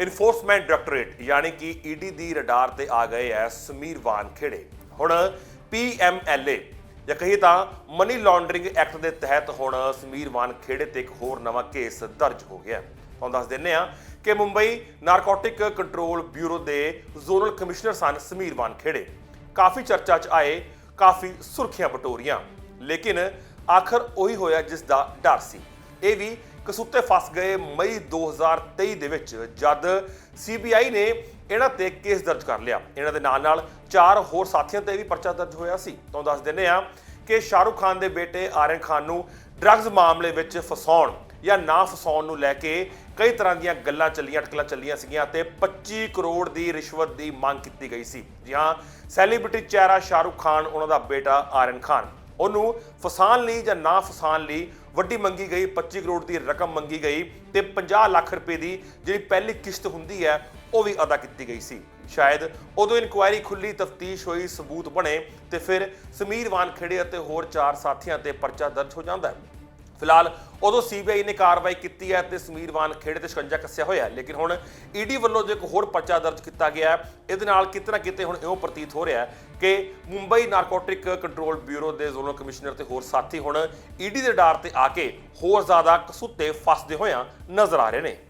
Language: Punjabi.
ਇਨਫੋਰਸਮੈਂਟ ਡਾਇਰੈਕਟੋਰੇਟ ਯਾਨੀ ਕਿ ਈਡੀ ਦੀ ਰਡਾਰ ਤੇ ਆ ਗਏ ਐ ਸਮੀਰ ਵਾਨ ਖੇੜੇ ਹੁਣ ਪੀਐਮਐਲਏ ਜਾਂ ਕਹੀ ਤਾਂ ਮਨੀ ਲਾਂਡਰਿੰਗ ਐਕਟ ਦੇ ਤਹਿਤ ਹੁਣ ਸਮੀਰ ਵਾਨ ਖੇੜੇ ਤੇ ਇੱਕ ਹੋਰ ਨਵਾਂ ਕੇਸ ਦਰਜ ਹੋ ਗਿਆ। ਤੁਹਾਨੂੰ ਦੱਸ ਦਿੰਨੇ ਆ ਕਿ ਮੁੰਬਈ ਨਾਰਕੋਟਿਕ ਕੰਟਰੋਲ ਬਿਊਰੋ ਦੇ ਜ਼ੋਨਲ ਕਮਿਸ਼ਨਰ ਸਨ ਸਮੀਰ ਵਾਨ ਖੇੜੇ ਕਾਫੀ ਚਰਚਾ 'ਚ ਆਏ, ਕਾਫੀ ਸੁਰਖੀਆਂ ਬਟੋਰੀਆਂ। ਲੇਕਿਨ ਆਖਰ ਉਹੀ ਹੋਇਆ ਜਿਸ ਦਾ ਡਰ ਸੀ। ਇਹ ਵੀ ਕਸੂਤੇ ਫਸ ਗਏ ਮਈ 2023 ਦੇ ਵਿੱਚ, ਜਦ ਸੀਬੀਆਈ ਨੇ ਇਹਨਾਂ ਤੇ ਕੇਸ ਦਰਜ ਕਰ ਲਿਆ। ਇਹਨਾਂ ਦੇ ਨਾਲ ਨਾਲ ਚਾਰ ਹੋਰ ਸਾਥੀਆਂ ਤੇ ਵੀ ਪਰਚਾ ਦਰਜ ਹੋਇਆ ਸੀ। ਤੁਹਾਨੂੰ ਦੱਸ ਦਿੰਦੇ ਆ ਕਿ ਸ਼ਾਹਰੁਖ ਖਾਨ ਦੇ ਬੇਟੇ ਆਰਿਅਨ ਖਾਨ ਨੂੰ ਡਰੱਗਸ ਮਾਮਲੇ ਵਿੱਚ ਫਸਾਉਣ ਜਾਂ ਨਾ ਫਸਾਉਣ ਨੂੰ ਲੈ ਕੇ ਕਈ ਤਰ੍ਹਾਂ ਦੀਆਂ ਗੱਲਾਂ ਚੱਲੀਆਂ, ਅਟਕਲਾਂ ਚੱਲੀਆਂ ਸੀਗੀਆਂ ਤੇ 25 ਕਰੋੜ ਦੀ ਰਿਸ਼ਵਤ ਦੀ ਮੰਗ ਕੀਤੀ ਗਈ ਸੀ। ਜੀ ਹਾਂ, ਸੈਲੀਬ੍ਰਿਟੀ ਚਿਹਰਾ ਸ਼ਾਹਰੁਖ ਖਾਨ, ਉਹਨਾਂ ਦਾ ਬੇਟਾ ਆਰਿਅਨ ਖਾਨ। ਉਹਨੂੰ ਫਸਾਉਣ ਲਈ ਜਾਂ ਨਾ ਫਸਾਉਣ ਲਈ ਵੱਡੀ ਮੰਗੀ ਗਈ 25 ਕਰੋੜ ਦੀ ਰਕਮ ਮੰਗੀ ਗਈ ਤੇ 50 ਲੱਖ ਰੁਪਏ ਦੀ ਜਿਹੜੀ ਪਹਿਲੀ ਕਿਸ਼ਤ ਹੁੰਦੀ ਹੈ, ਉਹ ਵੀ ਅਦਾ ਕੀਤੀ ਗਈ ਸੀ। ਸ਼ਾਇਦ ਉਦੋਂ ਇਨਕੁਆਇਰੀ ਖੁੱਲੀ ਤਫਤੀਸ਼ ਹੋਈ, ਸਬੂਤ ਬਣੇ ਤੇ ਫਿਰ ਸਮੀਰ ਵਾਨ ਖੇੜੇ ਅਤੇ ਹੋਰ ਚਾਰ ਸਾਥੀਆਂ ਤੇ ਪਰਚਾ ਦਰਜ ਹੋ ਜਾਂਦਾ ਹੈ। ਫਿਲਹਾਲ ਉਦੋਂ ਸੀਬੀਆਈ ਨੇ ਕਾਰਵਾਈ ਕੀਤੀ ਹੈ ਤੇ ਸਮੀਰ ਵਾਨ ਖੇੜੇ ਤੇ ਸ਼ਿਕੰਜਾ ਕੱਸਿਆ ਹੋਇਆ ਲੇਕਿਨ ਹੁਣ ਈਡੀ ਵੱਲੋਂ ਜੋ ਇੱਕ ਹੋਰ ਪਰਚਾ ਦਰਜ ਕੀਤਾ ਗਿਆ ਹੈ, ਇਹਦੇ ਨਾਲ ਕਿਤੇ ਨਾ ਕਿਤੇ ਹੁਣ ਇਹੋ ਪ੍ਰਤੀਤ ਹੋ ਰਿਹਾ ਹੈ ਕਿ ਮੁੰਬਈ ਨਾਰਕੋਟਿਕ ਕੰਟਰੋਲ ਬਿਊਰੋ ਦੇ ਜ਼ੋਨਲ ਕਮਿਸ਼ਨਰ ਤੇ ਹੋਰ ਸਾਥੀ ਹੁਣ ਈਡੀ ਦੇ ਡਾਰ ਤੇ ਆ ਕੇ ਹੋਰ ਜ਼ਿਆਦਾ ਕਸੂਤੇ ਫਸਦੇ ਹੋਇਆਂ ਨਜ਼ਰ ਆ ਰਹੇ ਨੇ।